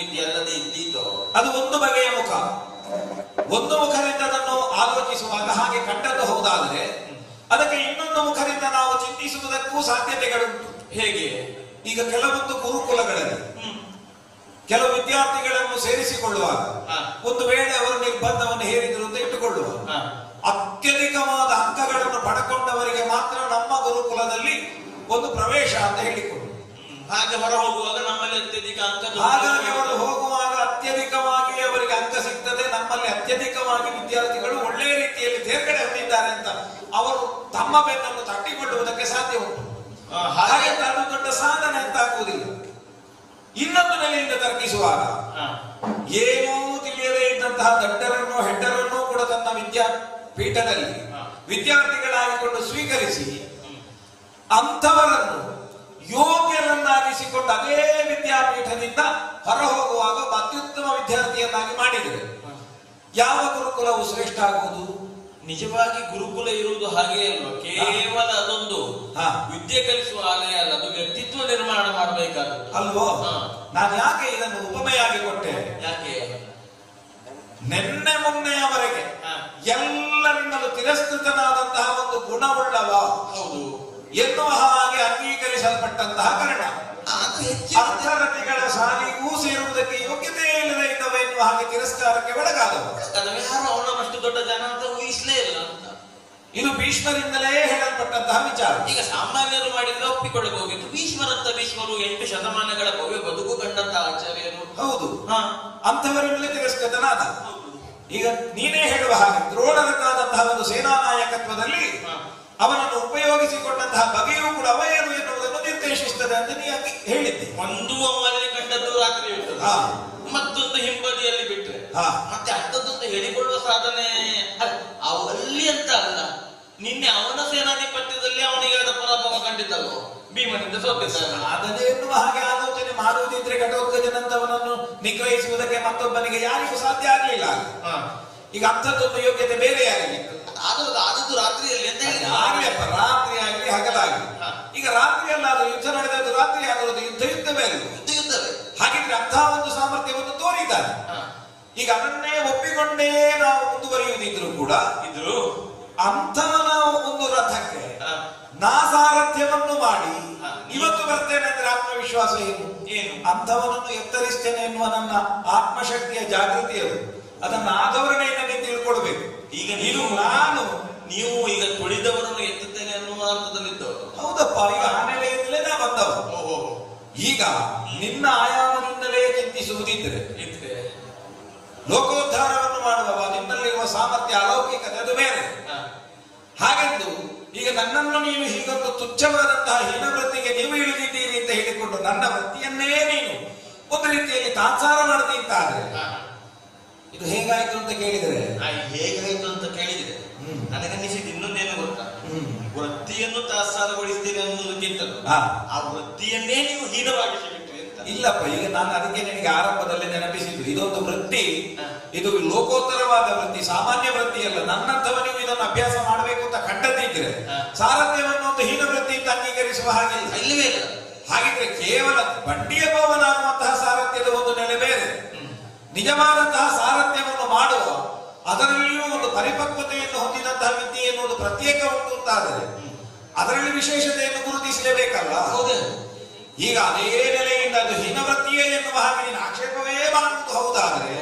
ಅಲ್ಲದೆ ಇದ್ದಿದ್ದು ಅದು ಒಂದು ಬಗೆಯ ಮುಖ. ಒಂದು ಮುಖದಿಂದ ಅದನ್ನು ಆಲೋಚಿಸುವಾಗ ಹಾಗೆ ಕಟ್ಟದ್ದು ಹೋದಾದ್ರೆ ಅದಕ್ಕೆ ಇನ್ನೊಂದು ಮುಖದಿಂದ ನಾವು ಚಿಂತಿಸುವುದಕ್ಕೂ ಸಾಧ್ಯತೆಗಳುಂಟು. ಹೇಗೆ? ಈಗ ಕೆಲವೊಂದು ಗುರುಕುಲಗಳಲ್ಲಿ. ಕೆಲವು ವಿದ್ಯಾರ್ಥಿಗಳನ್ನು ಸೇರಿಸಿಕೊಳ್ಳುವಾಗ ಒಂದು ವೇಳೆ ಅವರು ನಿರ್ಬಂಧವನ್ನು ಹೇರಿದ್ರು ಅಂತ ಇಟ್ಟುಕೊಳ್ಳುವ ಅತ್ಯಧಿಕವಾದ ಅಂಕಗಳನ್ನು ಪಡ್ಕೊಂಡವರಿಗೆ ಮಾತ್ರ ನಮ್ಮ ಗುರುಕುಲದಲ್ಲಿ ಒಂದು ಪ್ರವೇಶ ಅಂತ ಹೇಳಿಕೊಂಡು. ಹಾಗೆ ಹೊರ ಹೋಗುವಾಗ ನಮ್ಮಲ್ಲಿ ಅತ್ಯಧಿಕ ಅಂಕ ಹಾಗಾಗಿ ಅವರು ಹೋಗುವಾಗ ಅತ್ಯಧಿಕವಾಗಿ ಅವರಿಗೆ ಅಂಕ ಸಿಗ್ತದೆ ನಮ್ಮಲ್ಲಿ ಅತ್ಯಧಿಕವಾಗಿ ವಿದ್ಯಾರ್ಥಿಗಳು ಒಳ್ಳೆಯ ರೀತಿಯಲ್ಲಿ ತೇರ್ಗಡೆ ಹೊಂದಿದ್ದಾರೆ ಅಂತ ಅವರು ತಮ್ಮ ಬೆನ್ನನ್ನು ತಟ್ಟಿಕೊಳ್ಳುವುದಕ್ಕೆ ಸಾಧ್ಯ ಉಂಟು ಹಾಗೆ ತಾನು ದೊಡ್ಡ ಸಾಧನೆ ಅಂತ ಆಗುವುದಿಲ್ಲ ಇನ್ನೊಂದು ನೆಲೆಯಿಂದ ತರ್ಕಿಸುವಾಗ. ಏನೂ ತಿಳಿಯದೇ ಇದ್ದಂತಹ ದಡ್ಡರನ್ನು ಹೆಡ್ಡರನ್ನು ಕೂಡ ತನ್ನ ವಿದ್ಯಾಪೀಠದಲ್ಲಿ ಪೀಠದಲ್ಲಿ ವಿದ್ಯಾರ್ಥಿಗಳಾಗಿಕೊಂಡು ಸ್ವೀಕರಿಸಿ. ಅಂಥವರನ್ನು ಯೋಗ್ಯರನ್ನಾಗಿಸಿಕೊಂಡು ಅದೇ ವಿದ್ಯಾಪೀಠದಿಂದ ಹೊರ ಹೋಗುವಾಗ ಅತ್ಯುತ್ತಮ ವಿದ್ಯಾರ್ಥಿಯನ್ನಾಗಿ ಮಾಡಿದರೆ. ಯಾವ ಗುರುಕುಲವು ಶ್ರೇಷ್ಠ ಆಗುವುದು? ನಿಜವಾಗಿ ಗುರುಕುಲ ಇರುವುದು ಹಾಗೆ ಅಲ್ವಾ? ಕೇವಲ ಅದೊಂದು. ವಿದ್ಯೆ ಕಲಿಸುವ ಆಲಯ ಅಲ್ಲ ಅದು ವ್ಯಕ್ತಿತ್ವ ನಿರ್ಮಾಣ ಮಾಡಬೇಕಾದದ್ದು. ಅಲ್ವೋ. ನಾನು ಯಾಕೆ ಇದನ್ನು ಉಪಮೆಯಾಗಿ ಕೊಟ್ಟೆ? ಯಾಕೆ? ನಿನ್ನೆ ಮೊನ್ನೆಯವರೆಗೆ. ಎಲ್ಲರಿಂದಲೂ ತಿರಸ್ಕೃತನಾದಂತಹ ಒಂದು ಗುಣವುಳ್ಳವ. ಹೌದು. ಎನ್ನುವ ಹಾಗೆ ಅಂಗೀಕರಿಸಲ್ಪಟ್ಟಂತಹ ಕಾರಣ ಅರ್ಥರತಿಗಳ ಸಾಲಿಗೂ ಸೇರುವುದಕ್ಕೆ ಯೋಗ್ಯತೆ ಇಲ್ಲದೆ ಇದ್ದವ ಎನ್ನುವ ಹಾಗೆ ತಿರಸ್ಕಾರಕ್ಕೆ ಒಳಗಾದವು. ಯಾರು ಅವನಷ್ಟು ದೊಡ್ಡ ಜನ ಅಂತ ಊಹಿಸಲೇ ಇಲ್ಲ ಅಂತ. ಇದು ಭೀಷ್ಮರಿಂದಲೇ ಹೇಳಲ್ಪಟ್ಟಂತಹ ವಿಚಾರ. ಈಗ ಸಾಮಾನ್ಯರು ಮಾಡಿದ್ರೆ ಒಪ್ಪಿಕೊಳ್ಳಬಹುದಿತ್ತು ಭೀಷ್ಮರಂತ ಭೀಷ್ಮರು ಎಂಟು ಶತಮಾನಗಳ ಭವ್ಯ ಬದುಕು ಕಂಡಂತ ಆಚಾರ್ಯರು. ಹೌದು. ಅಂಥವರಿಂದಲೇ ತಿರಸ್ಕೃತನಾದ. ಈಗ ನೀನೇ ಹೇಳುವ ಹಾಗೆ ದ್ರೋಣರಕ್ಕಾದಂತಹ ಒಂದು ಸೇನಾ ನಾಯಕತ್ವದಲ್ಲಿ ಅವನನ್ನು ಅವನನ್ನು ಉಪಯೋಗಿಸಿಕೊಂಡಂತಹ ಬಗೆಯೂ ಕೂಡ ಅವಯರು ಎನ್ನುವುದನ್ನು ನಿರ್ದೇಶಿಸುತ್ತದೆ ಅಂತ ನೀ ಹೇಳಿದ್ದೆ? ಒಂದು ಅವರಲ್ಲಿ ಕಂಡದ್ದು ರಾತ್ರಿ ಇರ್ತದೆ ಹಾ. ಮತ್ತೊಂದು ಹಿಂಬದಿಯಲ್ಲಿ ಬಿಟ್ರೆ. ಹಾ. ಮತ್ತೆ ಅಂಥದ್ದೊಂದು ಹೇಳಿಕೊಳ್ಳುವ ಸಾಧನೆ ಅವಲ್ಲಿ ಅಲ್ಲಿ ಅಂತ ಅಲ್ಲ. ನಿನ್ನೆ ಅವನ ಸೇನಾಧಿಪತ್ಯದಲ್ಲಿ ಅವನಿಗೆ ಆದ ಪರಾಭವ ಕಂಡಿದ್ದಲ್ಲೋ ಭೀಮನಿಂದ ಸೋತಿದ್ದಾನೆ ಅದನ್ನೇ ಎನ್ನುವ ಹಾಗೆ ಆಲೋಚನೆ ಮಾಡುವುದಿದ್ರೆ ಘಟೋತ್ಕಜನಂತವನನ್ನು ನಿಗ್ರಹಿಸುವುದಕ್ಕೆ ಮತ್ತೊಬ್ಬನಿಗೆ ಯಾರಿಗೂ ಸಾಧ್ಯ ಆಗಲಿಲ್ಲ. ಹಾ. ಈಗ ಅಂಥದ್ದೊಂದು ಯೋಗ್ಯತೆ ಬೇರೆ ಯಾರಿಗೆ ಆದದ್ದು ಆದದ್ದು ರಾತ್ರಿಯಲ್ಲಿ ಅಂತ ಹೇಳಿದ ರಾತ್ರಿಯಾಗಿ ರಾತ್ರಿ ಆಗಲಿ ಹಗಲಾಗಲಿ. ಈಗ ರಾತ್ರಿಯಲ್ಲಾದ್ರೂ ಯುದ್ಧ ನಡೆದದ್ದು ರಾತ್ರಿ ಆಗಿರೋದು ಯುದ್ಧ ಯುದ್ಧವೇ ಬೇರೆ. ಯುದ್ಧ ಯುದ್ಧವೇ ಹಾಗಿದ್ರೆ ಅಂತಹ ಒಂದು ಸಾಮರ್ಥ್ಯವನ್ನು ತೋರಿದ್ದಾರೆ. ಈಗ ಅದನ್ನೇ ಒಪ್ಪಿಕೊಂಡೇ ನಾವು ಮುಂದುವರಿಯುವುದಿದ್ರು ಕೂಡ ಇದ್ರು. ಅಂತ ನಾವು ಒಂದು ರಥಕ್ಕೆ. ನಾ ಸಾರಥ್ಯವನ್ನು ಮಾಡಿ ಇವತ್ತು ಬರ್ತೇನೆ ಅಂದ್ರೆ ಆತ್ಮವಿಶ್ವಾಸ ಏನು? ಏನು? ಅಂಥವನನ್ನು ಎತ್ತರಿಸ್ತೇನೆ ಎನ್ನುವ ನನ್ನ ಆತ್ಮಶಕ್ತಿಯ ಜಾಗೃತಿ ಅದು ಅದನ್ನ ಆದವರನ್ನ ನೀವು ತಿಳ್ಕೊಳ್ಬೇಕು. ಈಗ ನೀನು ನಾನು ನೀವು ಈಗ ತುಳಿದವರನ್ನು ಎತ್ತುತ್ತೇನೆ ಅನ್ನುವ ಹಂತದಲ್ಲಿದ್ದವರು ಹೌದಪ್ಪ ಈಗ ಆ ನೆಲೆಯಿಂದಲೇ ನಾ ಬಂದವ ಓಹೋ. ಈಗ ನಿನ್ನ ಆಯಾಮದಿಂದಲೇ ಚಿಂತಿಸುವುದಿದ್ರೆ ಇದ್ರೆ ಲೋಕೋದ್ಧಾರವನ್ನು ಮಾಡುವವ ನಿನ್ನಲ್ಲಿರುವ ಸಾಮರ್ಥ್ಯ ಅಲೌಕಿಕತೆ ಅದು ಬೇರೆ. ಹಾಗೆಂದು ಈಗ ನನ್ನನ್ನು ನೀವು ಹೀಗೊಂದು ತುಚ್ಛವಾದಂತಹ ಹೀನವೃತ್ತಿಗೆ ನೀವು ಇಳಿದಿದ್ದೀರಿ ಅಂತ ಹೇಳಿಕೊಂಡು ನನ್ನ ವೃತ್ತಿಯನ್ನೇ ನೀನು ಒಂದು ರೀತಿಯಲ್ಲಿ ತಾತ್ಸಾರ ಹಾ. ಇದು ಹೇಗಾಯ್ತು ಅಂತ ಕೇಳಿದರೆ ಆ, ಹೇಗಾಯ್ತು ಅಂತ ಕೇಳಿದ್ರೆ ಹ್ಮ್. ನನಗನ್ನಿಸಿದ್ದು ಇನ್ನೊಂದೇನು ಗೊತ್ತಾ. ವೃತ್ತಿಯನ್ನು ತಾತ್ಸಾರಗೊಳಿಸ್ತೀರಿ ಅನ್ನೋದಕ್ಕಿಂತಲೂ ಹಾ. ಆ ವೃತ್ತಿಯನ್ನೇ ನೀವು ಹೀನವಾಗಿ ಇಲ್ಲಪ್ಪ ಈಗ ನಾನು ಅದಕ್ಕೆ ನಿನಗೆ ಆರಂಭದಲ್ಲಿ ನೆನಪಿಸಿದ್ದು ಇದೊಂದು ವೃತ್ತಿ ಇದು ಲೋಕೋತ್ತರವಾದ ವೃತ್ತಿ ಸಾಮಾನ್ಯ ವೃತ್ತಿ ಅಲ್ಲ ನನ್ನಂಥವ ನೀವು ಇದನ್ನು ಅಭ್ಯಾಸ ಮಾಡಬೇಕು ಅಂತ ಕಂಡದಿದ್ರೆ. ಸಾರಥ್ಯವನ್ನು ಒಂದು ಹೀನ ವೃತ್ತಿ ಅಂತ ಅಂಗೀಕರಿಸುವ ಹಾಗೆ ಇಲ್ಲವೇ ಇಲ್ಲ ಹಾಗಿದ್ರೆ ಕೇವಲ ಬಂಡಿಯ ಪವನಾಗುವಂತಹ ಸಾರಥ್ಯದ ಒಂದು ನೆಲೆ ಬೇರೆ. ನಿಜವಾದಂತಹ ಸಾರಥ್ಯವನ್ನು ಮಾಡುವ ಅದರಲ್ಲಿಯೂ ಒಂದು ಪರಿಪಕ್ವತೆಯನ್ನು ಹೊಂದಿದಂತಹ ವಿದ್ಯೆ ಎನ್ನುವುದು ಪ್ರತ್ಯೇಕ ಉಂಟು ಅಂತಾದರೆ ಅದರಲ್ಲಿ ವಿಶೇಷತೆಯನ್ನು ಗುರುತಿಸಲೇಬೇಕಲ್ಲ? ಹೌದು. ಈಗ ಅದೇ ನೆಲೆಯಿಂದ ಅದು ಹೀನವೃತ್ತಿಯೇ ಎನ್ನುವ ಹಾಗೆ ನೀನು ಆಕ್ಷೇಪವೇ ಮಾಡುವುದು ಹೌದಾದರೆ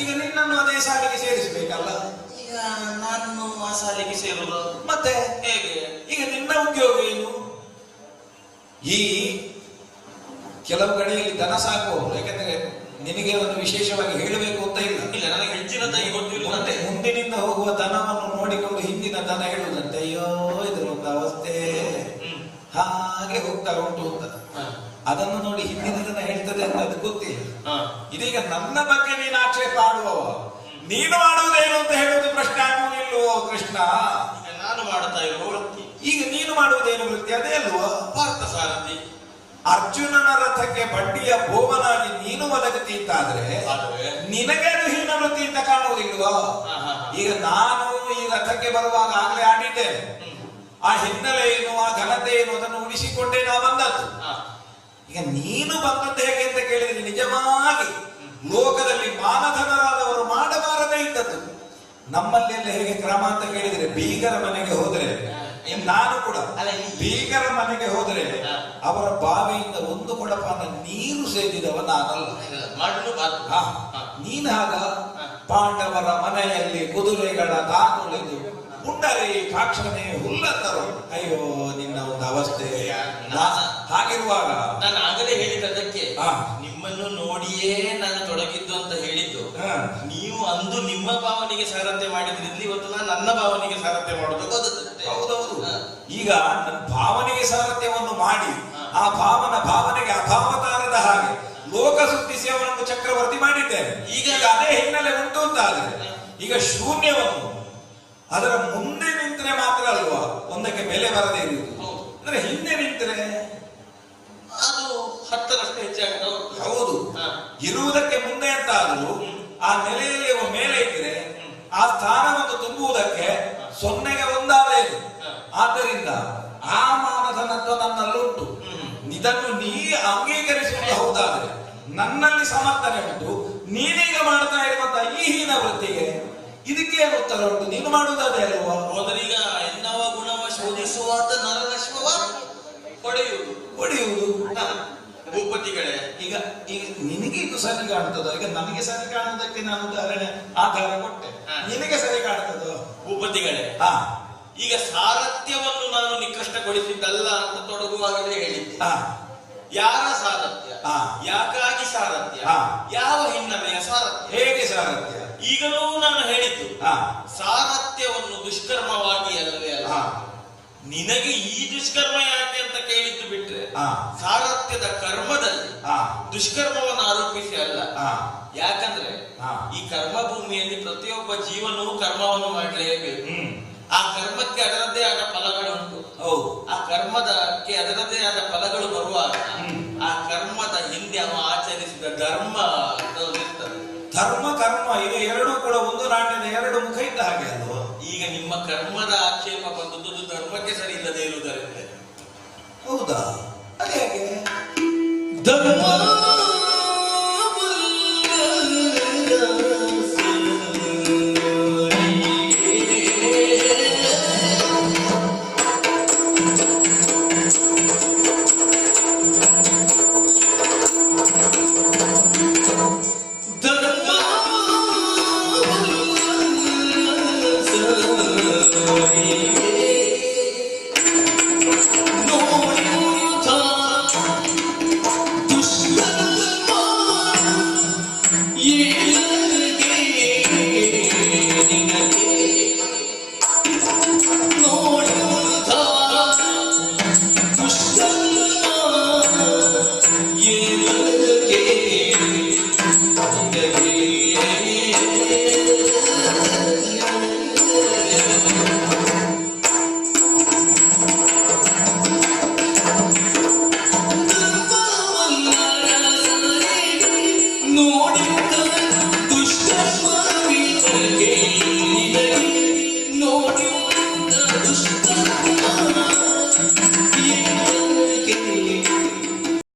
ಈಗ ನಿನ್ನನ್ನು ಅದೇ ಸಾಲಿಗೆ ಸೇರಿಸಬೇಕಲ್ಲ? ಈಗ ನಾನು ಆ ಸಾಲಿಗೆ ಸೇರುವುದು? ಮತ್ತೆ? ಹೇಗೆ? ಈಗ ನಿನ್ನ ಉದ್ಯೋಗ ಏನು? ಈ ಕೆಲವು ಕಡೆಯಲ್ಲಿ ದನ ಸಾಕುವವರು ಯಾಕಂದ್ರೆ ನಿನಗೆ ಒಂದು ವಿಶೇಷವಾಗಿ ಹೇಳಬೇಕು ಅಂತ ಇಲ್ಲ. ಇಲ್ಲ ನನಗೆ ಹೆಚ್ಚಿನ ತಾಯಿ ಗೊತ್ತಿಲ್ಲ ಮತ್ತೆ ಮುಂದಿನಿಂದ ಹೋಗುವ ದನವನ್ನು ನೋಡಿಕೊಂಡು ಹಿಂದಿನ ದನ ಹೇಳುವುದಂತೆ ಅಯ್ಯೋ ಇದು ಒಂದು ಅವಸ್ಥೆ ಹಾಗೆ ಹೋಗ್ತಾ ಉಂಟು ಅಂತ. ಅದನ್ನು ನೋಡಿ ಹಿಂದಿನ ದನ ಹೇಳ್ತದೆ ಅಂತ ಅದು ಗೊತ್ತಿಲ್ಲ. ಇದೀಗ ನನ್ನ ಬಗ್ಗೆ ನೀನು ಆಕ್ಷೇಪ ಆಡುವವ ನೀನು ಮಾಡುವುದೇನು ಅಂತ ಹೇಳುವುದು ಪ್ರಶ್ನೆ ಆಗುವುದಿಲ್ಲವೋ ಕೃಷ್ಣ? ನಾನು ಮಾಡುತ್ತಾ ಇರುವ ವೃತ್ತಿ. ಈಗ ನೀನು ಮಾಡುವುದೇನು ವೃತ್ತಿ? ಅದೇ ಅಲ್ವೋ? ಪಾರ್ಥ ಸಾರಥಿ. ಅರ್ಜುನನ ರಥಕ್ಕೆ ಬಂಡಿಯ ಭೋವನಾಗಿ ನೀನು ಒದಗುತ್ತಿ ಅಂತಾದ್ರೆ ನಿನಗೆ ಹೀನ ವೃತ್ತಿ ಅಂತ ಕಾಣುವುದಿಲ್ವಾ ಈಗ ನಾನು ಈ ರಥಕ್ಕೆ ಬರುವಾಗ ಆಗ್ಲೇ ಆಡಿದ್ದೇನೆ. ಆ ಹಿನ್ನೆಲೆ ಏನು ಆ ಘನತೆ ಏನು ಅದನ್ನು ಉಳಿಸಿಕೊಂಡೇ ನಾ ಬಂದದ್ದು. ಈಗ ನೀನು ಬಂದದ್ದು ಹೇಗೆ ಅಂತ ಕೇಳಿದ್ರೆ ನಿಜವಾಗಿ ಲೋಕದಲ್ಲಿ ಮಾನಧನರಾದವರು ಮಾಡಬಾರದೇ ಇದ್ದದ್ದು. ನಮ್ಮಲ್ಲೆಲ್ಲ ಹೇಗೆ ಕ್ರಮ ಅಂತ ಕೇಳಿದ್ರೆ ಬೀಗರ ಮನೆಗೆ ಹೋದ್ರೆ ನಾನು ಕೂಡ ಬೀಗರ ಮನೆಗೆ ಹೋದ್ರೆ ಅವರ ಬಾವಿಯಿಂದ ಒಂದು ಕೊಡಪಾನ ನೀರು ಸೇದಿದವ ನಾನಲ್ಲ. ಮಾಡಲು ಹಾ, ನೀನ್ ಹಾಗ ಪಾಂಡವರ ಮನೆಯಲ್ಲಿ ಕುದುರೆಗಳ ತಾನುಳಿದು ಪುಂಡರಿ ಕಾಕ್ಷಣೆ ಹುಲ್ಲತ್ತರು. ಅಯ್ಯೋ ನಿನ್ನ ಒಂದು ಅವಸ್ಥೆ. ಹಾಗಿರುವಾಗ ನಾನು ಆಗಲೇ ಹೇಳಿದ್ದಕ್ಕೆ. ನಿಮ್ಮನ್ನು ನೋಡಿಯೇ ನಾನು ತೊಡಗಿದ್ದು ಅಂತ ಹೇಳಿದ್ದು. ನೀವು ಅಂದು ನಿಮ್ಮ ಭಾವನೆಗೆ ಸಾರಥ್ಯ ಮಾಡಿದ್ರಿಂದ ಇವತ್ತು ನಾನು ನನ್ನ ಭಾವನೆಗೆ ಸಾರಥ್ಯ ಮಾಡೋದು ಹೌದೌದು. ಈಗ ನನ್ನ ಭಾವನೆಗೆ ಸಾರಥ್ಯವನ್ನು ಮಾಡಿ. ಆ ಭಾವನ ಭಾವನೆಗೆ ಅಭಾವತಾರದ ಹಾಗೆ ಲೋಕ ಸುತ್ತಿಸಿ ಅವನನ್ನು ಚಕ್ರವರ್ತಿ ಮಾಡಿದ್ದೇನೆ ಈಗ ಅದೇ ಹಿನ್ನೆಲೆ ಉಂಟು ಅಂತ ಆದರೆ ಈಗ ಶೂನ್ಯವನ್ನು ಅದರ ಮುಂದೆ ನಿಂತರೆ ಮಾತ್ರ ಅಲ್ವಾ? ಒಂದಕ್ಕೆ ಬೆಲೆ ಬರದೇ ಇರುವುದು. ಹೌದು. ಅಂದ್ರೆ ಹಿಂದೆ ನಿಂತರೆ? ಅದು ಹತ್ತರಷ್ಟು ಹೋಗ್ತದೆ. ಹೌದು. ಇರುವುದಕ್ಕೆ ಮುಂದೆ ಅಂತ ಆದ್ರೂ ಆ ನೆಲೆಯಲ್ಲಿ ಮೇಲೆ ಇದ್ರೆ ಆ ಸ್ಥಾನವನ್ನು ತುಂಬುವುದಕ್ಕೆ ಸೊನ್ನೆಗೆ ಒಂದಾದ. ಆದ್ದರಿಂದ ಆ ಮಾನಧನತ್ವ ನನ್ನಲ್ಲುಂಟು. ಇದನ್ನು ನೀ ಅಂಗೀಕರಿಸುವುದು ಹೌದಾದ್ರೆ ನನ್ನಲ್ಲಿ ಸಮರ್ಥನೆ ಉಂಟು. ನೀನೀಗ ಮಾಡ್ತಾ ಇರುವಂತಹ ಈ ಹೀನ ವೃತ್ತಿಗೆ ಇದಕ್ಕೆ ಏನು ಉತ್ತರ ಉಂಟು. ನೀನು ಮಾಡುವುದಾದ್ರೆ ಅಲ್ವಾ ಹೋದರೀಗ ಎನ್ನವ ಗುಣವ ಶೋಧಿಸುವ ನರಲಕ್ಷ್ಮವ ಹೊಡೆಯುವುದು ಹೊಡೆಯುವುದು ಹಾ. ಭೂಪತಿಗಳೇ ಈಗ ಈಗ ನಿನಗೆ ಇದು ಸರಿ ಕಾಣ್ತದೋ? ಈಗ ನನಗೆ ಸರಿ ಕಾಣುವುದಕ್ಕೆ ನಾನು ಉದಾಹರಣೆ ಆಧಾರ ಕೊಟ್ಟೆ. ನಿನಗೆ ಸರಿ ಕಾಣ್ತದೋ? ಭೂಪತಿಗಳೇ ಹಾ. ಈಗ ಸಾರಥ್ಯವನ್ನು ನಾನು ನಿಕೃಷ್ಟಗೊಳಿಸಿದ್ದಲ್ಲ ಅಂತ ತೊಡಗುವಾಗಲೇ ಹೇಳಿದ್ದೆ. ಹಾ. ಯಾರ ಸಾರಥ್ಯ. ಯಾಕಾಗಿ ಸಾರಥ್ಯ? ಯಾವ ಹಿನ್ನೆಲೆಯ ಸಾರಥ್ಯ ಹೇಗೆ ಸಾರಥ್ಯ? ಈಗಲೂ ನಾನು ಹೇಳಿದ್ದು ಸಾರಥ್ಯವನ್ನು ದುಷ್ಕರ್ಮವಾಗಿ ಅಲ್ಲವೇ ಅಲ್ಲ? ನಿನಗೆ ಈ ದುಷ್ಕರ್ಮ ಯಾಕೆ ಅಂತ ಕೇಳಿದ್ದು ಬಿಟ್ರೆ ಹಾ. ಸಾರಥ್ಯದ ಕರ್ಮದಲ್ಲಿ ದುಷ್ಕರ್ಮವನ್ನು ಆರೋಪಿಸಿ ಅಲ್ಲ. ಯಾಕಂದ್ರೆ. ಈ ಕರ್ಮ ಭೂಮಿಯಲ್ಲಿ ಪ್ರತಿಯೊಬ್ಬ ಜೀವನೂ ಕರ್ಮವನ್ನು ಮಾಡಲೇಬೇಕು. ಆ ಕರ್ಮಕ್ಕೆ ಅದರದ್ದೇ ಆದ ಫಲಗಳುಂಟು. ಹೌದು. ಆ ಕರ್ಮದಕ್ಕೆ ಅದರದ್ದೇ ಆದ ಫಲಗಳು ಬರುವಾಗ ಆ ಕರ್ಮದ ಹಿಂದೆ ಅವ ಆಚರಿಸಿದ ಧರ್ಮ ಧರ್ಮ ಕರ್ಮ ಇದು ಎರಡು ಕೂಡ ಒಂದು ನಾಣ್ಯದ ಎರಡು ಮುಖ ಇದ್ದ ಹಾಗೆ ಅಲ್ವಾ? ಈಗ ನಿಮ್ಮ ಕರ್ಮದ ಆಕ್ಷೇಪ ಬಂದದ್ದು ಧರ್ಮಕ್ಕೆ ಸರಿ ಇಲ್ಲದೆ ಇರುವುದರಿಂದ. ಹೌದಾ? ಅದೇ ಹೇಗೆ.